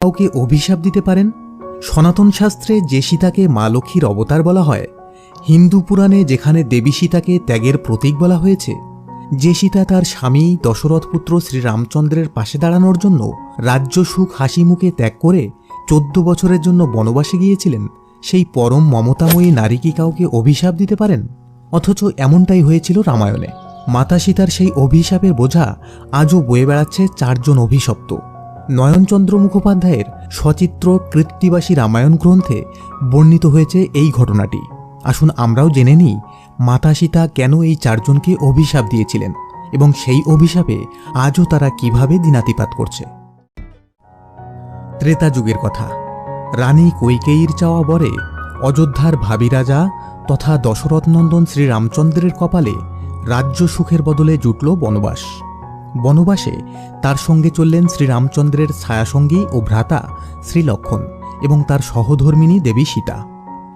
কাউকে অভিশাপ দিতে পারেন? সনাতন শাস্ত্রে যে সীতাকে মা লক্ষ্মীর অবতার বলা হয়, হিন্দু পুরাণে যেখানে দেবী সীতাকে ত্যাগের প্রতীক বলা হয়েছে, যে সীতা তার স্বামী দশরথ পুত্র শ্রীরামচন্দ্রের পাশে দাঁড়ানোর জন্য রাজ্য সুখ হাসি মুখে ত্যাগ করে চোদ্দ বছরের জন্য বনবাসে গিয়েছিলেন, সেই পরম মমতাময়ী নারী কি কাউকে অভিশাপ দিতে পারেন? অথচ এমনটাই হয়েছিল রামায়ণে। মাতা সীতার সেই অভিশাপের বোঝা আজও বয়ে বেড়াচ্ছে চারজন অভিশপ্ত। নয়নচন্দ্র মুখোপাধ্যায়ের সচিত্র কৃত্তিবাসী রামায়ণ গ্রন্থে বর্ণিত হয়েছে এই ঘটনাটি। আসুন আমরাও জেনে নিই, মাতা সীতা কেন এই চারজনকে অভিশাপ দিয়েছিলেন এবং সেই অভিশাপে আজও তারা কীভাবে দিনাতিপাত করছে। ত্রেতা যুগের কথা, রানী কৈকেয়ীর চাওয়া বরে অযোধ্যার ভাবি রাজা তথা দশরথনন্দন শ্রীরামচন্দ্রের কপালে রাজ্য সুখের বদলে জুটল বনবাস। বনবাসে তার সঙ্গে চললেন শ্রীরামচন্দ্রের ছায়াসঙ্গী ও ভ্রাতা শ্রীলক্ষণ এবং তার সহধর্মিণী দেবী সীতা।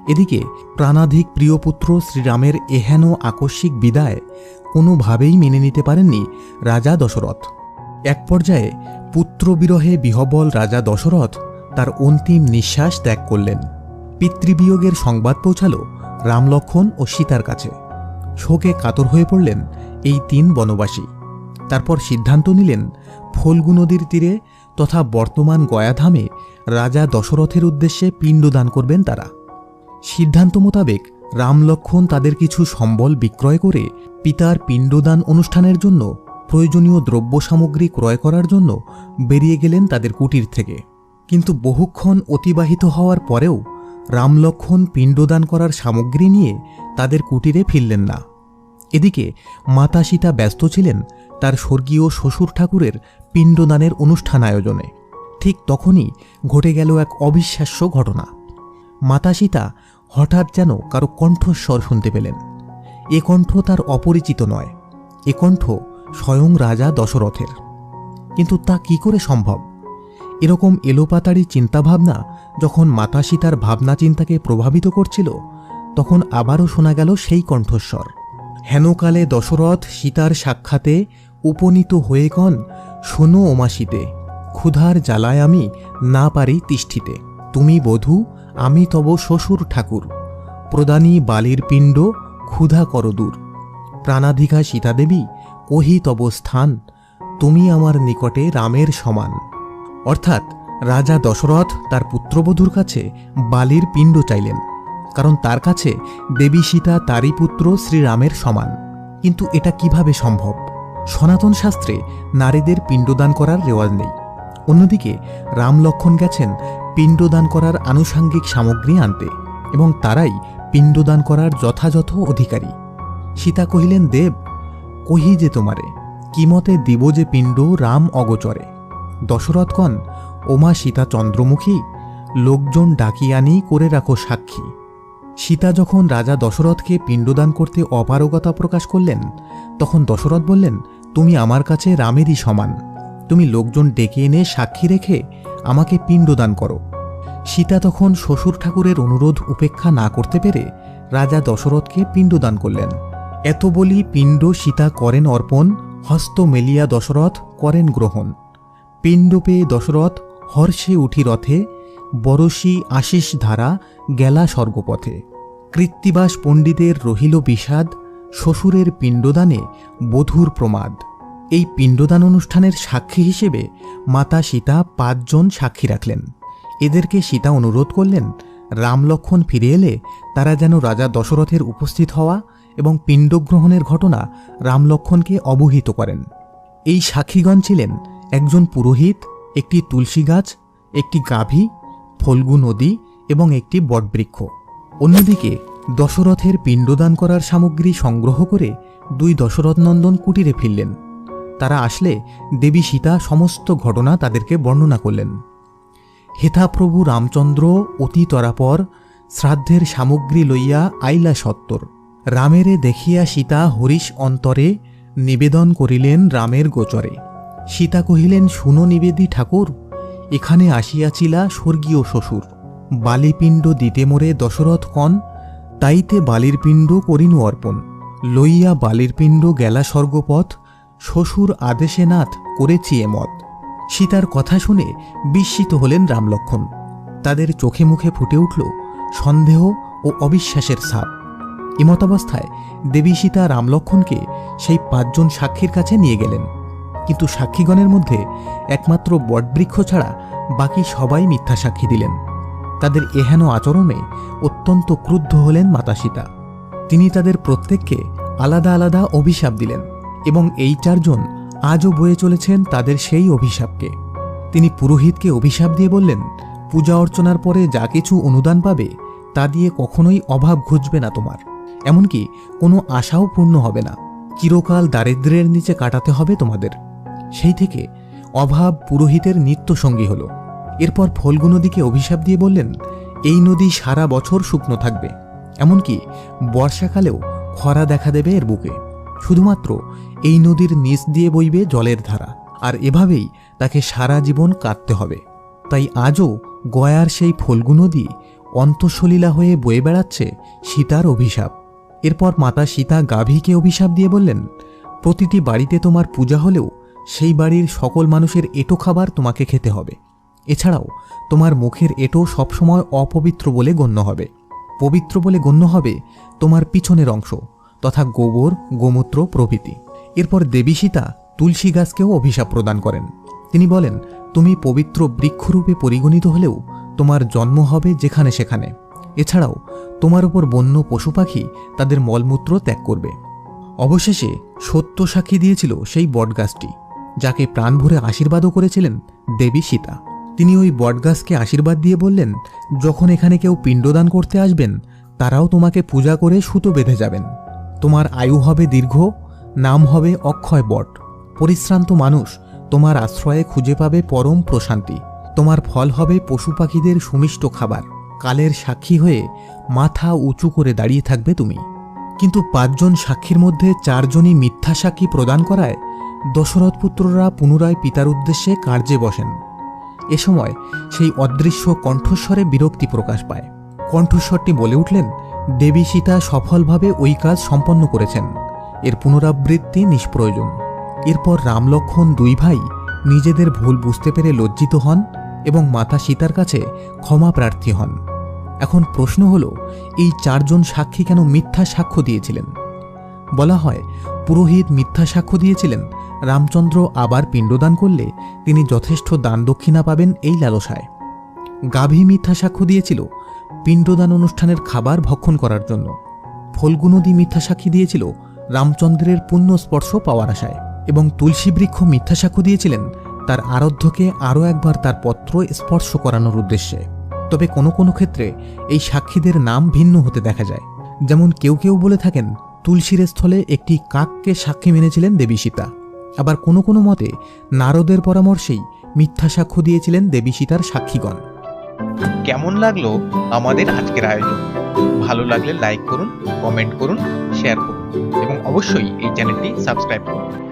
এদিকে প্রাণাধিক প্রিয় পুত্র শ্রীরামের এহেন আকস্মিক বিদায় কোনোভাবেই মেনে নিতে পারেননি রাজা দশরথ। এক পর্যায়ে পুত্রবিরহে বিহবল রাজা দশরথ তার অন্তিম নিঃশ্বাস ত্যাগ করলেন। পিতৃবিয়োগের সংবাদ পৌঁছাল রামলক্ষণ ও সীতার কাছে। শোকে কাতর হয়ে পড়লেন এই তিন বনবাসী। তারপর সিদ্ধান্ত নিলেন, ফল্গু নদীর তীরে তথা বর্তমান গয়াধামে রাজা দশরথের উদ্দেশ্যে পিণ্ডদান করবেন তারা। সিদ্ধান্ত মোতাবেক রামলক্ষণ তাদের কিছু সম্বল বিক্রয় করে পিতার পিণ্ডদান অনুষ্ঠানের জন্য প্রয়োজনীয় দ্রব্য সামগ্রী ক্রয় করার জন্য বেরিয়ে গেলেন তাদের কুটির থেকে। কিন্তু বহুক্ষণ অতিবাহিত হওয়ার পরেও রামলক্ষণ পিণ্ডদান করার সামগ্রী নিয়ে তাদের কুটিরে ফিরলেন না। এদিকে মাতা সীতা ব্যস্ত ছিলেন তার স্বর্গীয় শ্বশুর ঠাকুরের পিণ্ডদানের অনুষ্ঠান আয়োজনে। ঠিক তখনই ঘটে গেল এক অবিশ্বাস্য ঘটনা। মাতা সীতা হঠাৎ যেন কারও কণ্ঠস্বর শুনতে পেলেন। এ কণ্ঠ তার অপরিচিত নয়, এ কণ্ঠ স্বয়ং রাজা দশরথের। কিন্তু তা কি করে সম্ভব? এরকম এলোপাতাড়ি চিন্তাভাবনা যখন মাতা সীতার ভাবনা চিন্তাকে প্রভাবিত করছিল, তখন আবারও শোনা গেল সেই কণ্ঠস্বর। হেনকালে দশরথ সীতার সাক্ষাতে উপনীত হয়ে কন শোনো ওমাসিতে ক্ষুধার জ্বালায় আমি না পারি তিষ্ঠিতে। তুমি বধূ, আমি তব শ্বশুর ঠাকুর। প্রদানী বালির পিণ্ড, ক্ষুধা কর দূর। প্রাণাধিকা সীতাদেবী কহি তব স্থান। তুমি আমার নিকটে রামের সমান। অর্থাৎ রাজা দশরথ তার পুত্রবধূর কাছে বালির পিণ্ড চাইলেন, কারণ তার কাছে দেবী সীতা তারই পুত্র শ্রীরামের সমান। কিন্তু এটা কীভাবে সম্ভব? সনাতন শাস্ত্রে নারীদের পিণ্ডদান করার রেওয়াজ নেই। অন্যদিকে রাম লক্ষণ গেছেন পিণ্ডদান করার আনুষাঙ্গিক সামগ্রী আনতে এবং তারাই পিণ্ডদান করার যথাযথ অধিকারী। সীতা কহিলেন, দেব, কহি যে তোমারে কিমতে দিব যে পিণ্ড রাম অগোচরে? দশরথগণ, ওমা সীতা চন্দ্রমুখী, লোকজন ডাকিয়ানি করে রাখো সাক্ষী। সীতা যখন রাজা দশরথকে পিণ্ডদান করতে অপারগতা প্রকাশ করলেন তখন দশরথ বললেন, তুমি আমার কাছে রামেরই সমান। তুমি লোকজন ডেকে এনে সাক্ষী রেখে আমাকে পিণ্ডদান করো। সীতা তখন শ্বশুর ঠাকুরের অনুরোধ উপেক্ষা না করতে পেরে রাজা দশরথকে পিণ্ডদান করলেন। এত বলি পিণ্ড সীতা করেন অর্পণ, হস্ত মেলিয়া দশরথ করেন গ্রহণ। পিণ্ড পেয়ে দশরথ হর্ষে উঠি রথে বরশী আশিস ধারা গেলা স্বর্গপথে। কৃত্তিবাস পণ্ডিতের রহিল বিষাদ শ্বশুরের পিণ্ডদানে বধূর প্রমাদ। এই পিণ্ডদান অনুষ্ঠানের সাক্ষী হিসেবে মাতা সীতা পাঁচজন সাক্ষী রাখলেন। এদেরকে সীতা অনুরোধ করলেন, রামলক্ষণ ফিরে এলে তারা যেন রাজা দশরথের উপস্থিত হওয়া এবং পিণ্ডগ্রহণের ঘটনা রামলক্ষণকে অবহিত করেন। এই সাক্ষীগণ ছিলেন একজন পুরোহিত, একটি তুলসী গাছ, একটি গাভী, ফল্গু নদী এবং একটি বটবৃক্ষ। অন্যদিকে দশরথের পিণ্ডদান করার সামগ্রী সংগ্রহ করে দুই দশরথনন্দন কুটিরে ফিরলেন। তারা আসলে দেবী সীতা সমস্ত ঘটনা তাদেরকে বর্ণনা করলেন। হেথাপ্রভু রামচন্দ্র অতি তরাপর শ্রাদ্ধের সামগ্রী লইয়া আইলা সত্তর। রামেরে দেখিয়া সীতা হরিশ অন্তরে নিবেদন করিলেন রামের গোচরে। সীতা কহিলেন, শুনো নিবেদী ঠাকুর, এখানে আসিয়াছিলা স্বর্গীয় শ্বশুর। বালিপিণ্ড দিতে মোরে দশরথ কন তাইতে বালির পিণ্ড করিনু অর্পণ। লইয়া বালির পিণ্ড গেলা স্বর্গপথ, শ্বশুর আদেশে নাথ করেছি এমত সীতার কথা শুনে বিস্মিত হলেন রামলক্ষণ তাদের চোখে মুখে ফুটে উঠল সন্দেহ ও অবিশ্বাসের ছাপ। এমতাবস্থায় দেবী সীতা রামলক্ষণকে সেই পাঁচজন সাক্ষীর কাছে নিয়ে গেলেন। কিন্তু সাক্ষীগণের মধ্যে একমাত্র বটবৃক্ষ ছাড়া বাকি সবাই মিথ্যা সাক্ষী দিলেন। তাদের এহেন আচরণে অত্যন্ত ক্রুদ্ধ হলেন মাতা সীতা তিনি তাদের প্রত্যেককে আলাদা আলাদা অভিশাপ দিলেন এবং এই চারজন আজও বয়ে চলেছেন তাদের সেই অভিশাপকে। তিনি পুরোহিতকে অভিশাপ দিয়ে বললেন, পূজা অর্চনার পরে যা কিছু অনুদান পাবে তা দিয়ে কখনোই অভাব ঘুচবে না তোমার। এমনকি কোনো আশাও পূর্ণ হবে না। চিরকাল দারিদ্র্যের নিচে কাটাতে হবে তোমাদের। সেই থেকে অভাব পুরোহিতের নিত্য সঙ্গী হল। এরপর ফল্গু নদীকে অভিশাপ দিয়ে বললেন, এই নদী সারা বছর শুকনো থাকবে। এমনকি বর্ষাকালেও খরা দেখা দেবে এর বুকে। শুধুমাত্র এই নদীর নিচ দিয়ে বইবে জলের ধারা, আর এভাবেই তাকে সারা জীবন কাটতে হবে। তাই আজও গয়ার সেই ফল্গু নদী অন্তঃসলীলা হয়ে বয়ে বেড়াচ্ছে সীতার অভিশাপ। এরপর মাতা সীতা গাভীকে অভিশাপ দিয়ে বললেন, প্রতিটি বাড়িতে তোমার পূজা হলেও সেই বাড়ির সকল মানুষের এটো খাবার তোমাকে খেতে হবে। এছাড়াও, তোমার মুখের এটো সবসময় অপবিত্র বলে গণ্য হবে। পবিত্র বলে গণ্য হবে তোমার পিছনের অংশ, তথা গোবর, গোমূত্র প্রভৃতি। এরপর দেবী সীতা তুলসী গাছকেও অভিশাপ প্রদান করেন। তিনি বলেন, তুমি পবিত্র বৃক্ষরূপে পরিগণিত হলেও তোমার জন্ম হবে যেখানে সেখানে। এছাড়াও, তোমার উপর বন্য পশু পাখি তাদের মলমূত্র ত্যাগ করবে। অবশেষে সত্য সাক্ষী দিয়েছিল সেই বটগাছটি, যাকে প্রাণ ভরে আশীর্বাদও করেছিলেন দেবী সীতা। তিনি ওই বটগাছকে আশীর্বাদ দিয়ে বললেন, যখন এখানে কেউ পিণ্ডদান করতে আসবেন, তারাও তোমাকে পূজা করে সুতো বেঁধে যাবেন। তোমার আয়ু হবে দীর্ঘ, নাম হবে অক্ষয় বট। পরিশ্রান্ত মানুষ, তোমার আশ্রয়ে খুঁজে পাবে পরম প্রশান্তি। তোমার ফল হবে পশু পাখিদের সুমিষ্ট খাবার। কালের সাক্ষী হয়ে মাথা উঁচু করে দাঁড়িয়ে থাকবে তুমি। কিন্তু পাঁচজন সাক্ষীর মধ্যে চারজনই মিথ্যা সাক্ষী প্রদান করায় দশরথ পুত্ররা পুনরায় পিতার উদ্দেশ্যে কার্যে বসেন। এ সময় সেই অদৃশ্য কণ্ঠস্বরে বিরক্তি প্রকাশ পায়। কণ্ঠস্বরটি বলে উঠলেন, দেবী সীতা সফলভাবে ওই কাজ সম্পন্ন করেছেন। এর পুনরাবৃত্তি নিষ্প্রয়োজন। এরপর রামলক্ষণ দুই ভাই নিজেদের ভুল বুঝতে পেরে লজ্জিত হন এবং মাতা সীতার কাছে ক্ষমা প্রার্থী হন। এখন প্রশ্ন হল, এই চারজন সাক্ষী কেন মিথ্যা সাক্ষ্য দিয়েছিলেন? বলা হয়, পুরোহিত মিথ্যা সাক্ষ্য দিয়েছিলেন রামচন্দ্র আবার পিণ্ডদান করলে তিনি যথেষ্ট দান দক্ষিণা পাবেন এই লালসায়। গাভী মিথ্যা সাক্ষ্য দিয়েছিল পিণ্ডদান অনুষ্ঠানের খাবার ভক্ষণ করার জন্য। ফল্গু নদী মিথ্যা সাক্ষী দিয়েছিল রামচন্দ্রের পুণ্য স্পর্শ পাওয়ার আশায় এবং তুলসী বৃক্ষ মিথ্যা সাক্ষ্য দিয়েছিলেন তার আরাধ্যকে আরও একবার তার পত্র স্পর্শ করানোর উদ্দেশ্যে। তবে কোনো কোনো ক্ষেত্রে এই সাক্ষীদের নাম ভিন্ন হতে দেখা যায়। যেমন কেউ কেউ বলে থাকেন, তুলসীর স্থলে একটি কাককে সাক্ষী মেনেছিলেন দেবী সীতা। আবার কোনো কোনো মতে নারদের পরামর্শেই মিথ্যা সাক্ষ্য দিয়েছিলেন দেবী সীতার সাক্ষীগণ। কেমন লাগল আমাদের আজকের আয়োজন? ভালো লাগলে লাইক করুন কমেন্ট করুন শেয়ার করুন এবং অবশ্যই এই চ্যানেলটি সাবস্ক্রাইব করুন।